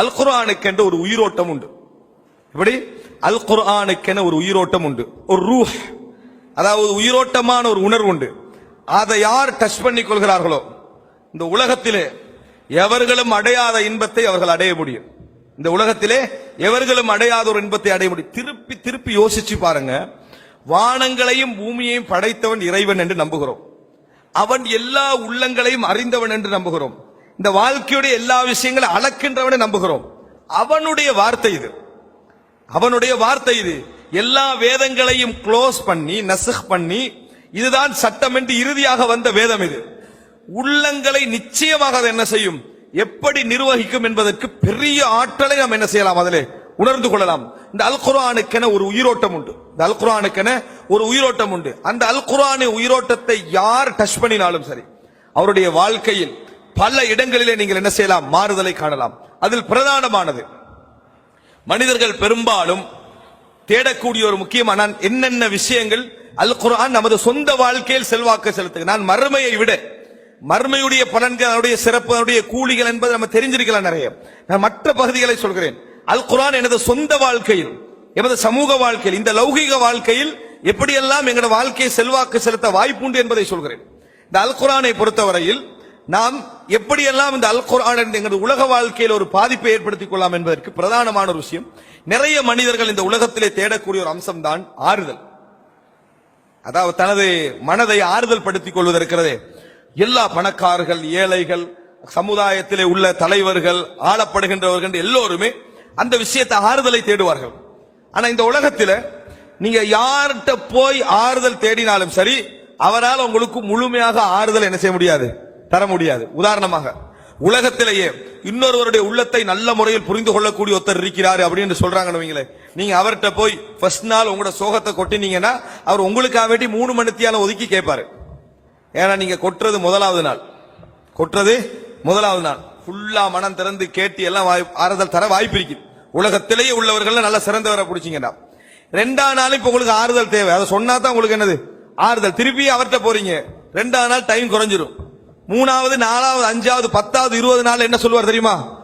அல் குர்ஆனுக்கென்று ஒரு உயிரோட்டம் உண்டு. எப்படி? அல் குர்ஆனுக்கென ஒரு உயிரோட்டம் உண்டு. ஒரு ரூ அதாவது உயிரோட்டமான ஒரு உணர்வு உண்டு. அதை யார் டச் பண்ணி கொள்கிறார்களோ இந்த உலகத்திலே எவர்களும் அடையாத இன்பத்தை அவர்கள் அடைய முடியும். இந்த உலகத்திலே எவர்களும் அடையாத ஒரு இன்பத்தை அடைய முடியும். திருப்பி திருப்பி யோசிச்சு பாருங்க. வானங்களையும் பூமியையும் படைத்தவன் இறைவன் என்று நம்புகிறோம். அவன் எல்லா உள்ளங்களையும் அறிந்தவன் என்று நம்புகிறோம். இந்த வாழ்க்கையுடைய எல்லா விஷயங்களும் அளக்கின்றவனை நம்புகிறோம். அவனுடைய வார்த்தை இது. அவனுடைய வார்த்தை இது. எல்லா வேதங்களையும் க்ளோஸ் பண்ணி நசுக் பண்ணி இதுதான் சட்டம் என்று இறுதியாக வந்த வேதம் இது. உள்ளங்களை நிச்சயமாக அதை என்ன செய்யும்? எப்படி நிர்வகிக்கும் என்பதற்கு பெரிய ஆற்றலை நாம் என்ன செய்யலாம் அதிலே? உணர்ந்து கொள்ளலாம். இந்த அல் குரானுக்கென ஒரு உயிரோட்டம் உண்டு. இந்த அல் குரானுக்கென ஒரு உயிரோட்டம் உண்டு. அந்த அல் குரானின் உயிரோட்டத்தை யார் டச் பண்ணினாலும் சரி அவருடைய வாழ்க்கையில் பல இடங்களிலே நீங்கள் என்ன செய்யலாம்? மாறுதலை காணலாம். அதில் பிரதானமானது மனிதர்கள் பெரும்பாலும் தேடக்கூடிய ஒரு முக்கியமான நான் என்னென்ன விஷயங்கள்? அல் குரான் நமது சொந்த வாழ்க்கையில் செல்வாக்கு செலுத்துக நான் மறுமையை விட மறுமையுடைய பலன்கள் அதனுடைய சிறப்பு அதனுடைய கூலிகள் என்பது நம்ம தெரிஞ்சிருக்கலாம் நிறைய. நான் மற்ற பகுதிகளை சொல்கிறேன். அல் குரான் எனது சொந்த வாழ்க்கையில் எமது சமூக வாழ்க்கையில் இந்த லௌகிக வாழ்க்கையில் எப்படியெல்லாம் எங்களோட வாழ்க்கையை செல்வாக்கு செலுத்த வாய்ப்புண்டு என்பதை சொல்கிறேன். இந்த அல் குரானை பொறுத்தவரையில் நாம் எப்படியெல்லாம் இந்த அல் குரான் எங்களது உலக வாழ்க்கையில் ஒரு பாதிப்பை ஏற்படுத்திக் கொள்ளலாம் என்பதற்கு பிரதானமான ஒரு விஷயம். நிறைய மனிதர்கள் இந்த உலகத்திலே தேடக்கூடிய ஒரு அம்சம் தான் ஆறுதல். அதாவது தனது மனதை ஆறுதல் படுத்திக் கொள்வதற்கிறதே எல்லா பணக்காரர்கள் ஏழைகள் சமுதாயத்திலே உள்ள தலைவர்கள் ஆளப்படுகின்றவர்கள் எல்லோருமே அந்த விஷயத்தை ஆறுதலை தேடுவார்கள். ஆனா இந்த உலகத்தில் நீங்க யார்கிட்ட போய் ஆறுதல் தேடினாலும் சரி அவரால் உங்களுக்கு முழுமையாக ஆறுதல் என்ன செய்ய முடியாது? தர முடியாது. உதாரணமாக உலகத்திலேயே இன்னொருவருடைய உள்ளத்தை நல்ல முறையில் புரிந்து கொள்ளக்கூடிய ஒருத்தர் இருக்கிறாரு அப்படின்னு சொல்றாங்கன்னு வைங்களேன் நீங்க அவர்கிட்ட போய் ஃபர்ஸ்ட் நாள் உங்களோட சோகத்தை கொட்டினீங்கன்னா அவர் உங்களுக்காக வேண்டி மூணு மணித்தியால ஒதுக்கி கேட்பாரு. ஏன்னா நீங்க கொட்டுறது முதலாவது நாள். கொட்டுறது முதலாவது நாள். ஃபுல்லா மனம் திறந்து கேட்டு எல்லாம் வாய்- ஆறுதல் தர வாய்ப்பு இருக்குது உலகத்திலேயே உள்ளவர்கள் நல்லா சிறந்தவரை பிடிச்சிங்கன்னா. ரெண்டாம் நாள் இப்போ உங்களுக்கு ஆறுதல் தேவை. அதை சொன்னா தான் உங்களுக்கு என்னது? ஆறுதல். திருப்பி அவர்கிட்ட போறீங்க. ரெண்டாவது நாள் டைம் குறைஞ்சிரும். மூணாவது நாலாவது அஞ்சாவது பத்தாவது இருபது நாள் என்ன சொல்லுவார் தெரியுமா?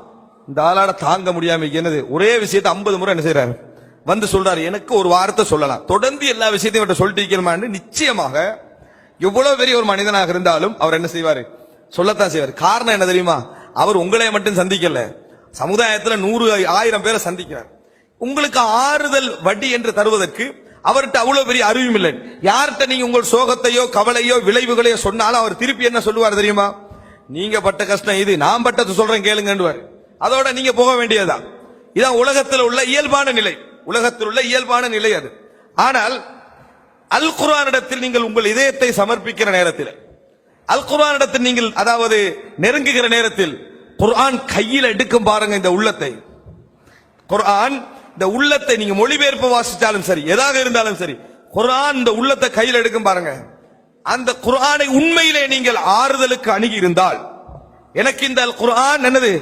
இந்த ஆளாட தாங்க முடியாம என்னது? ஒரே விஷயத்தை ஐம்பது முறை என்ன செய்யறாரு வந்து சொல்றாரு எனக்கு ஒரு வார்த்தை சொல்லலாம். தொடர்ந்து எல்லா விஷயத்தையும் அவர்கிட்ட சொல்லிட்டு இருக்கணுமான்னு நிச்சயமாக எவ்வளவு பெரிய ஒரு மனிதனாக இருந்தாலும் அவர் என்ன செய்வாரு? சொல்லத்தான் செய்வார். காரணம் என்ன தெரியுமா? அவர் உங்களை மட்டும் சந்திக்கல. சமுதாயத்தில் நூறு ஆயிரம் பேரை சந்திக்கிறார். உங்களுக்கு ஆறுதல் வட்டி என்று தருவதற்கு அவர்கிட்ட அவ்வளவு பெரிய அறிவும் இல்லை. யார்கிட்ட நீங்க உங்கள் சோகத்தையோ கவலையோ விளைவுகளையோ சொன்னாலும் அவர் திருப்பி என்ன சொல்லுவார் தெரியுமா? நீங்க பட்ட கஷ்டம் இது நான் பட்டத்தை சொல்றேன் கேளுங்கன்னுவார். அதோட நீங்க போக வேண்டியதுதான். இதான் உலகத்தில் உள்ள இயல்பான நிலை. உலகத்தில் உள்ள இயல்பான நிலை அது. ஆனால் அல் குர்ஆனிடத்தில் நீங்கள் உங்கள் இதயத்தை சமர்ப்பிக்கிற நேரத்தில் அல் குரானிடத்தில் நீங்கள் அதாவது நெருங்குகிற நேரத்தில் குர்ஆன் கையில் எடுக்கும் பாருங்க இந்த உள்ளத்தை. குர்ஆன் இந்த உள்ளத்தை நீங்க மொழிபெயர்ப்பு வாசித்தாலும் சரி எதாக இருந்தாலும் சரி குரான் இந்த உள்ளத்தை கையில் எடுக்கும் பாருங்க. அந்த குரானை உண்மையிலே நீங்கள் ஆறுதலுக்கு அணுகி இருந்தால் எனக்கு இந்த குரான் என்னது?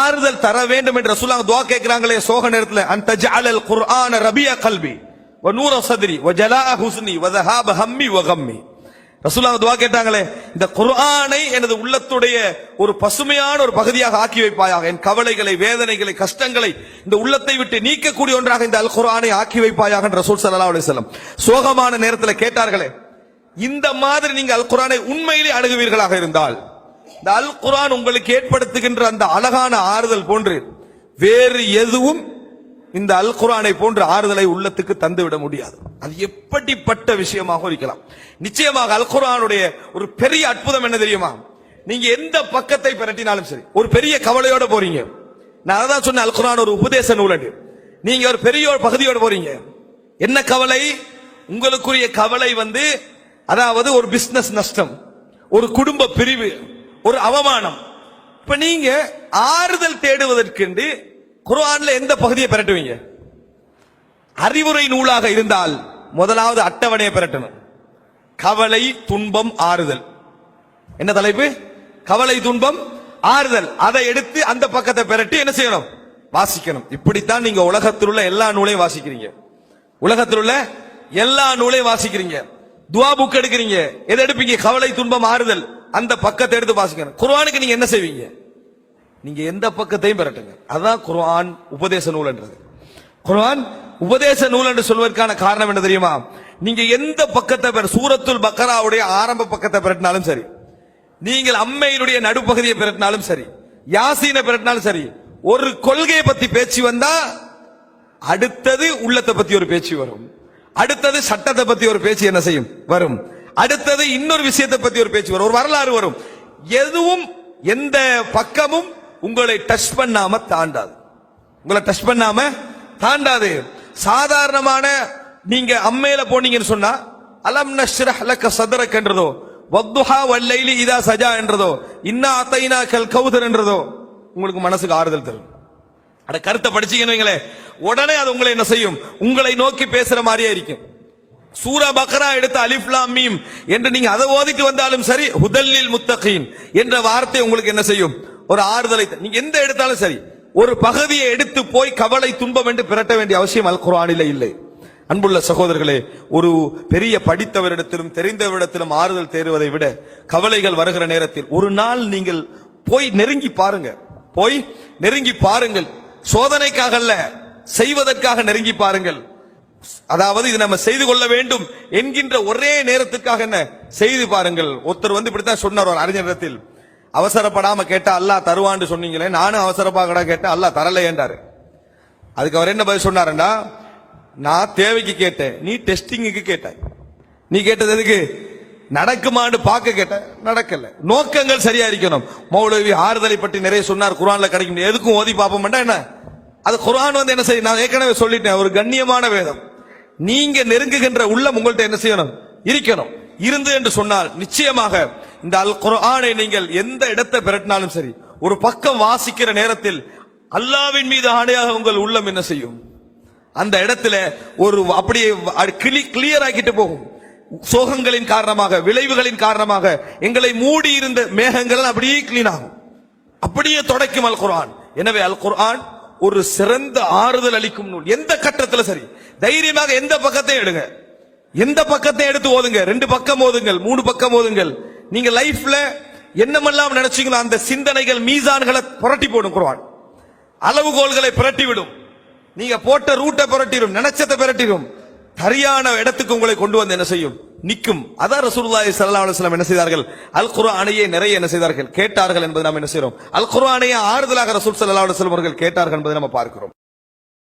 ஆறுதல் தர வேண்டும் என்று சொல்லாங்க துவா கேட்கிறாங்களே சோக நேரத்தில் அந்த ஜாலல் குர்ஆன ரபியா கல்வி வ நூர சதுரி வ ஜலா ஹுஸ்னி வ ஹம்மி வ கம்மி. ரசூலாக துவா கேட்டாங்களே இந்த குர்ஆனை எனது உள்ளத்துடைய ஒரு பசுமையான ஒரு பகுதியாக ஆக்கி வைப்பாயாக. என் கவலைகளை வேதனைகளை கஷ்டங்களை இந்த உள்ளத்தை விட்டு நீக்கக்கூடிய ஒன்றாக இந்த அல் குர்ஆனை ஆக்கி வைப்பாயாக என்று ரசூல் சல்லா அலி செல்லம் சோகமான நேரத்தில் கேட்டார்களே இந்த மாதிரி நீங்க அல் குரானை உண்மையிலே அணுகுவீர்களாக இருந்தால் இந்த அல் குரான் உங்களுக்கு ஏற்படுத்துகின்ற அந்த அழகான ஆறுதல் போன்று வேறு எதுவும் இந்த அல் குரானை போன்ற ஆறுதலை உள்ளத்துக்கு தந்துவிட முடியாது. அது எப்படிப்பட்ட விஷயமாக இருக்கலாம்? நிச்சயமாக அல்குரானுடைய ஒரு பெரிய அற்புதம் என்ன தெரியுமா? நீங்க எந்த பக்கத்தை பிரட்டினாலும் சரி ஒரு பெரிய கவலையோட போறீங்க. நான் அதான் சொன்னேன் அல்குரான் ஒரு உபதேச நூலண்டு. நீங்க ஒரு பெரிய ஒரு பகுதியோட போறீங்க. என்ன கவலை? உங்களுக்குரிய கவலை வந்து அதாவது ஒரு பிசினஸ் நஷ்டம் ஒரு குடும்ப பிரிவு ஒரு அவமானம். இப்ப நீங்க ஆறுதல் தேடுவதற்கென்று குரான்ல எந்த பகுதியை பெறட்டுவீங்க அறிவுரை நூலாக இருந்தால் முதலாவது அட்டவணையை பெறட்டணும். கவலை துன்பம் ஆறுதல். என்ன தலைப்பு? கவலை துன்பம் ஆறுதல். அதை எடுத்து அந்த பக்கத்தை பெறட்டி என்ன செய்யணும்? வாசிக்கணும். இப்படித்தான் நீங்க உலகத்தில் உள்ள எல்லா நூலையும் வாசிக்கிறீங்க. உலகத்தில் உள்ள எல்லா நூலையும் வாசிக்கிறீங்க. துவா புக் எடுக்கிறீங்க. எதை எடுப்பீங்க? கவலை துன்பம் ஆறுதல். அந்த பக்கத்தை எடுத்து வாசிக்கணும். குர்வானுக்கு நீங்க என்ன செய்வீங்க? நீங்க எந்த பக்கத்தையும் பெறட்டுங்க. அதுதான் குர்ஆன் உபதேச நூல்ன்றது குர்ஆன் உபதேச நூல் என்று சொல்வதற்கான காரணம் என்ன தெரியுமா? நீங்க எந்த பக்கத்தை பெற சூரத்துல் பக்கராவுடைய ஆரம்ப பக்கத்தை பெறட்டினாலும் சரி நீங்கள் அம்மையினுடைய நடுப்பகுதியை பெறட்டினாலும் சரி யாசீனை பெறட்டினாலும் சரி ஒரு கொள்கையை பத்தி பேச்சு வந்தா அடுத்தது உள்ளத்தை பத்தி ஒரு பேச்சு வரும். அடுத்தது சட்டத்தை பத்தி ஒரு பேச்சு என்ன செய்யும்? வரும். அடுத்தது இன்னொரு விஷயத்தை பத்தி ஒரு பேச்சு வரும். ஒரு வரலாறு வரும். எதுவும் எந்த பக்கமும் உங்களை டச் பண்ணாம தாண்டாது. உங்களை டச் பண்ணாம தாண்டாது. சாதாரணமான நீங்க அம்மையில போனீங்கன்னு சொன்னா அலம் நஷ்ரஹ் லக்க சதரக் என்றதோ வத்துஹா வல்லைலி இதா சஜா என்றதோ இன்னா அத்தைனா கல் கௌதர் என்றதோ உங்களுக்கு மனசுக்கு ஆறுதல் தரும். அட கருத்தை படிச்சீங்கன்னு வைங்களேன் உடனே அது உங்களை என்ன செய்யும்? உங்களை நோக்கி பேசுற மாதிரியே இருக்கும். சூரா பக்ரா எடுத்த அலிஃப்லாம் மீம் என்று நீங்க அதை ஓதிட்டு வந்தாலும் சரி ஹுதல்லில் முத்தகீன் என்ற வார்த்தை உங்களுக்கு என்ன செய்யும்? ஒரு ஆறுதலை நீங்க எந்த எடுத்தாலும் சரி ஒரு பகுதியை எடுத்து போய் கவலை துன்பம் என்று பிரட்ட வேண்டிய அவசியம் அல் குர்ஆனிலே இல்லை. அன்புள்ள சகோதரர்களே ஒரு பெரிய படித்தவரிடத்திலும் தெரிந்தவரிடத்திலும் ஆறுதல் தேடுவதை விட கவலைகள் வருகிற நேரத்தில் ஒரு நாள் நீங்கள் போய் நெருங்கி பாருங்க. போய் நெருங்கி பாருங்கள். சோதனைக்காக அல்ல செய்வதற்காக நெருங்கி பாருங்கள். அதாவது இது நம்ம செய்து கொள்ள வேண்டும் என்கின்ற ஒரே நேரத்துக்காக என்ன? செய்து பாருங்கள். ஒருத்தர் வந்து இப்படித்தான் சொன்னார் ஒரு அறிஞரிடத்தில் அவசரப்படாம கேட்டா அல்லாஹ் தருவான்னு சொன்னீங்களே நானும் அவசரப்பாக்கடா கேட்டேன் அல்லாஹ் தரலையேன்றாரு. அதுக்கு அவர் என்ன பதில் சொன்னாருண்டா? நான் தேவைக்கு கேட்டேன் நீ டெஸ்டிங்குக்கு கேட்டாய். நீ கேட்டது எதுக்கு? நடக்குமான்னு பார்க்க கேட்ட நடக்கல. நோக்கங்கள் சரியா இருக்கணும். மௌலவி ஆறுதலை பற்றி நிறைய சொன்னார் குரான்ல கிடைக்கும். எதுக்கும் ஓதி பார்ப்போம்டா என்ன? அது குர்ஆன் வந்து என்ன செய்யும்? நான் ஏற்கனவே சொல்லிட்டேன் ஒரு கண்ணியமான வேதம். நீங்க நெருங்குகின்ற உள்ளம் உங்கள்ட்ட என்ன செய்யணும்? இருக்கணும். இருந்து என்று சொன்னால் நிச்சயமாக இந்த அல் குரானை நீங்கள் எந்த இடத்தை பிரட்டினாலும் சரி ஒரு பக்கம் வாசிக்கிற நேரத்தில் அல்லாவின் மீது ஆணையாக உங்கள் உள்ளம் என்ன செய்யும்? அந்த இடத்துல ஒரு அப்படியே கிளியர் ஆக்கிட்டு போகும். சோகங்களின் காரணமாக விளைவுகளின் காரணமாக எங்களை மூடி இருந்த மேகங்கள் அப்படியே கிளீன் ஆகும். அப்படியே தொடக்கும் அல் குரான் எனவே அல் குரான் ஒரு சிறந்த ஆறுதல் அளிக்கும் நூல். எந்த கட்டத்தில் சரி தைரியமாக எந்த பக்கத்தையும் எடுங்க. எந்த பக்கத்தையும் எடுத்து ஓதுங்க? ரெண்டு பக்கம் ஓதுங்கள் மூணு பக்கம் ஓதுங்கள். நீங்க லைஃப்ல என்னமெல்லாம் நினைச்சீங்களோ அந்த சிந்தனைகள் மீசான்களை புரட்டி போடும் குருவான் அளவுகோல்களை புரட்டி விடும். நீங்க போட்ட ரூட்டை புரட்டிடும் நினைச்சதை புரட்டிடும் சரியான இடத்துக்கு உங்களை கொண்டு வந்து என்ன செய்யும்? நிற்கும் அதான் ரசூலுல்லாஹி சல்லா அலுவலம் என்ன செய்தார்கள்? அல் குர்ஆனையே நிறைய என்ன செய்தார்கள்? கேட்டார்கள் என்பதை நாம் என்ன செய்யறோம் அல் குர்ஆனையே ஆறுதலாக ரசூல் சல்லா அலுவலம் அவர்கள் கேட்டார்கள் என்பதை நம்ம பார்க்கிறோம்.